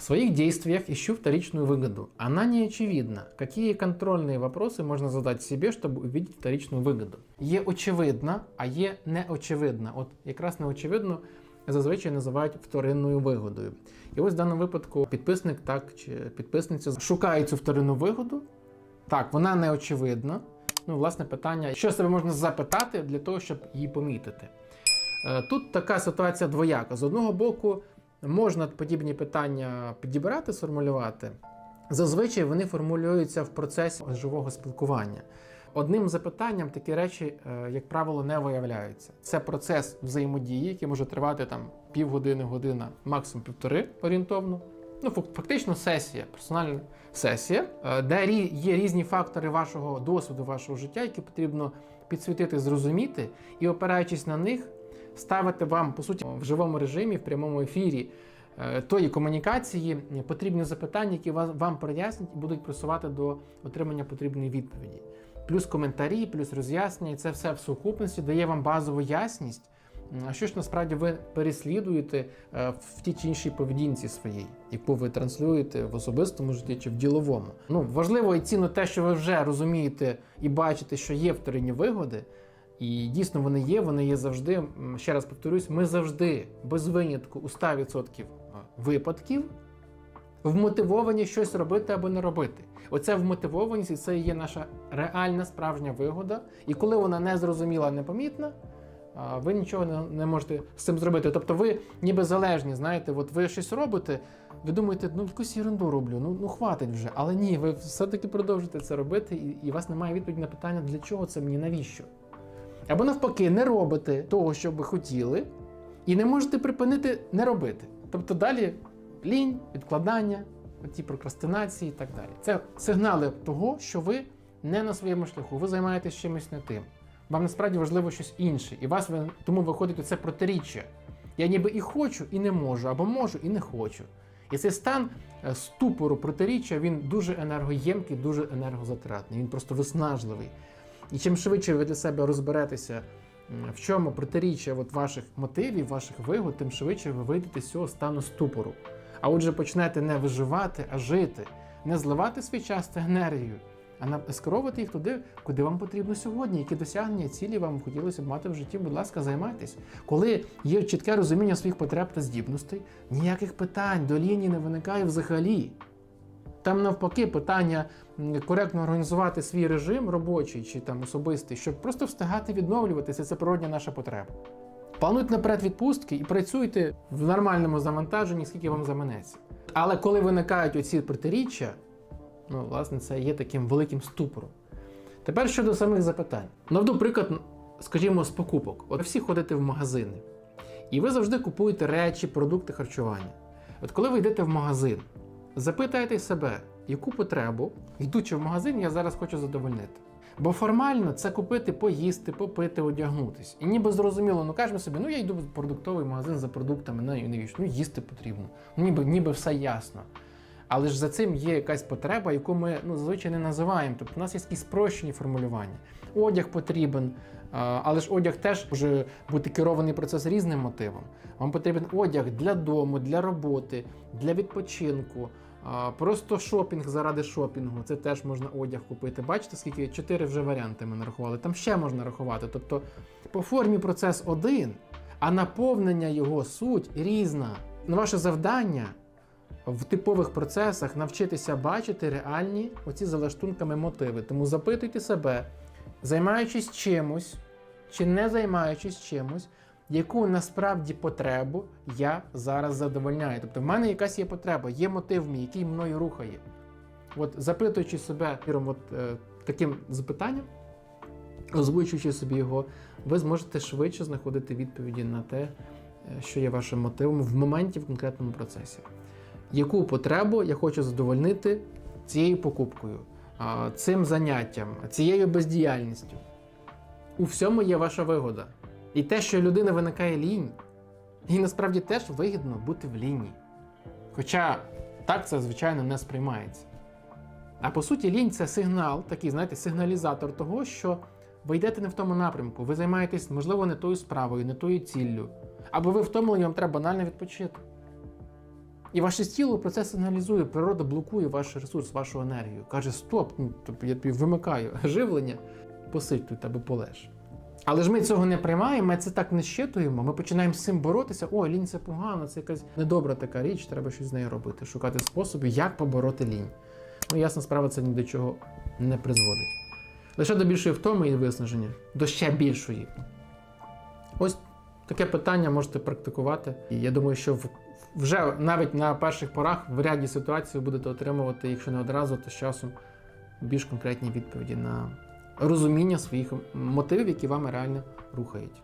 В своих действиях ищу вторичную выгоду. Она не очевидна. Какие контрольные вопросы можно задать себе, чтобы увидеть вторичную вигоду? Є очевидна, а є неочевидна. От якраз неочевидно зазвичай називають вторинною вигодою. І ось в даному випадку підписник так чи підписниця шукає цю вторинну вигоду. Так, вона неочевидна. Ну, власне, питання, що себе можна запитати для того, щоб її помітити. Е, Тут така ситуація двояка. З одного боку, можна подібні питання підібрати, сформулювати. Зазвичай вони формулюються в процесі живого спілкування. Одним запитанням такі речі, е, як правило, не виявляються. Це процес взаємодії, який може тривати там півгодини, година, максимум півтори орієнтовно. Ну, фак- фактично, сесія, персональна сесія, е, де є різні фактори вашого досвіду, вашого життя, які потрібно підсвітити, зрозуміти, і опираючись на них, ставити вам, по суті, в живому режимі, в прямому ефірі е, тої комунікації потрібні запитання, які вам прояснять і будуть просувати до отримання потрібної відповіді. Плюс коментарі, плюс роз'яснення, це все в сукупності дає вам базову ясність. Що ж насправді ви переслідуєте е, в тій чи іншій поведінці своїй, яку ви транслюєте в особистому житті чи в діловому? Ну важливо і цінно те, що ви вже розумієте і бачите, що є вторинні вигоди, і дійсно вони є, вони є завжди. Ще раз повторюсь, ми завжди без винятку у 100% випадків вмотивовані щось робити або не робити. Оця вмотивованість і це є наша реальна справжня вигода. І коли вона не зрозуміла, непомітна, ви нічого не можете з цим зробити. Тобто ви ніби залежні, знаєте, от ви щось робите, ви думаєте, ну якусь ерунду роблю, ну, ну хватить вже. Але ні, ви все-таки продовжуєте це робити, і, і у вас немає відповіді на питання, для чого це мені, навіщо. Або навпаки, не робите того, що ви хотіли, і не можете припинити не робити. Тобто далі лінь, відкладання, ті прокрастинації і так далі. Це сигнали того, що ви не на своєму шляху, ви займаєтесь чимось не тим. Вам насправді важливо щось інше, і вас тому виходить це протиріччя. Я ніби і хочу, і не можу, або можу, і не хочу. І цей стан е, ступору протиріччя він дуже енергоємкий, дуже енергозатратний, він просто виснажливий. І чим швидше ви для себе розберетеся, в чому протиріччя от ваших мотивів, ваших вигод, тим швидше ви вийдете з цього стану ступору. А отже, почнете не виживати, а жити, не зливати свій час та енергію, а скеровувати їх туди, куди вам потрібно сьогодні, які досягнення, цілі вам хотілося б мати в житті. Будь ласка, займайтесь. Коли є чітке розуміння своїх потреб та здібностей, ніяких питань до лінії не виникає взагалі. Там навпаки питання коректно організувати свій режим робочий чи там особистий, щоб просто встигати відновлюватися. Це природня наша потреба. Плануйте наперед відпустки і працюйте в нормальному завантаженні, скільки вам заманеться. Але коли виникають оці протиріччя, ну, власне, це є таким великим ступором. Тепер щодо самих запитань. Наведу приклад, скажімо, з покупок. От всі ходите в магазини, і ви завжди купуєте речі, продукти харчування. От коли ви йдете в магазин, запитайте себе, яку потребу, йдучи в магазин, я зараз хочу задовольнити. Бо формально це купити, поїсти, попити, одягнутись. І ніби зрозуміло, ну кажемо собі, ну я йду в продуктовий магазин за продуктами, ну і навіщо? Ну їсти потрібно. Ну, ніби, ніби все ясно. Але ж за цим є якась потреба, яку ми ну, зазвичай не називаємо. Тобто у нас є якісь спрощені формулювання. Одяг потрібен, але ж одяг теж може бути керований процес різним мотивом. Вам потрібен одяг для дому, для роботи, для відпочинку. Просто шопінг заради шопінгу. Це теж можна одяг купити. Бачите, скільки чотири вже варіанти ми нарахували. Там ще можна рахувати. Тобто по формі процес один, а наповнення його суть різна. Ваше завдання в типових процесах навчитися бачити реальні оці за мотиви. Тому запитуйте себе, займаючись чимось чи не займаючись чимось, яку насправді потребу я зараз задовольняю. Тобто в мене якась є потреба, є мотив мій, який мною рухає. От запитуючи себе от, е, таким запитанням, озвучуючи собі його, ви зможете швидше знаходити відповіді на те, е, що є вашим мотивом в моменті в конкретному процесі. Яку потребу я хочу задовольнити цією покупкою, цим заняттям, цією бездіяльністю? У всьому є ваша вигода. І те, що у людини виникає лінь, їй насправді теж вигідно бути в лінії. Хоча так це, звичайно, не сприймається. А по суті, лінь це сигнал, такий, знаєте, сигналізатор того, що ви йдете не в тому напрямку, ви займаєтесь, можливо, не тою справою, не тою ціллю. Або ви втомлені, вам треба банально відпочити. І ваше тіло процес аналізує, природа блокує ваш ресурс, вашу енергію. Каже: стоп, ну, тобто я тобі вимикаю живлення, посидь тут або полеж. Але ж ми цього не приймаємо, ми це так не щитуємо. Ми починаємо з цим боротися. О, лінь це погано, це якась недобра така річ, треба щось з нею робити, шукати способи, як побороти лінь. Ну, ясна справа, це ні до чого не призводить. Лише до більшої втоми і виснаження, до ще більшої. Ось таке питання можете практикувати. І я думаю, що в- вже навіть на перших порах в ряді ситуацій ви будете отримувати, якщо не одразу, то з часом більш конкретні відповіді на розуміння своїх мотивів, які вами реально рухають.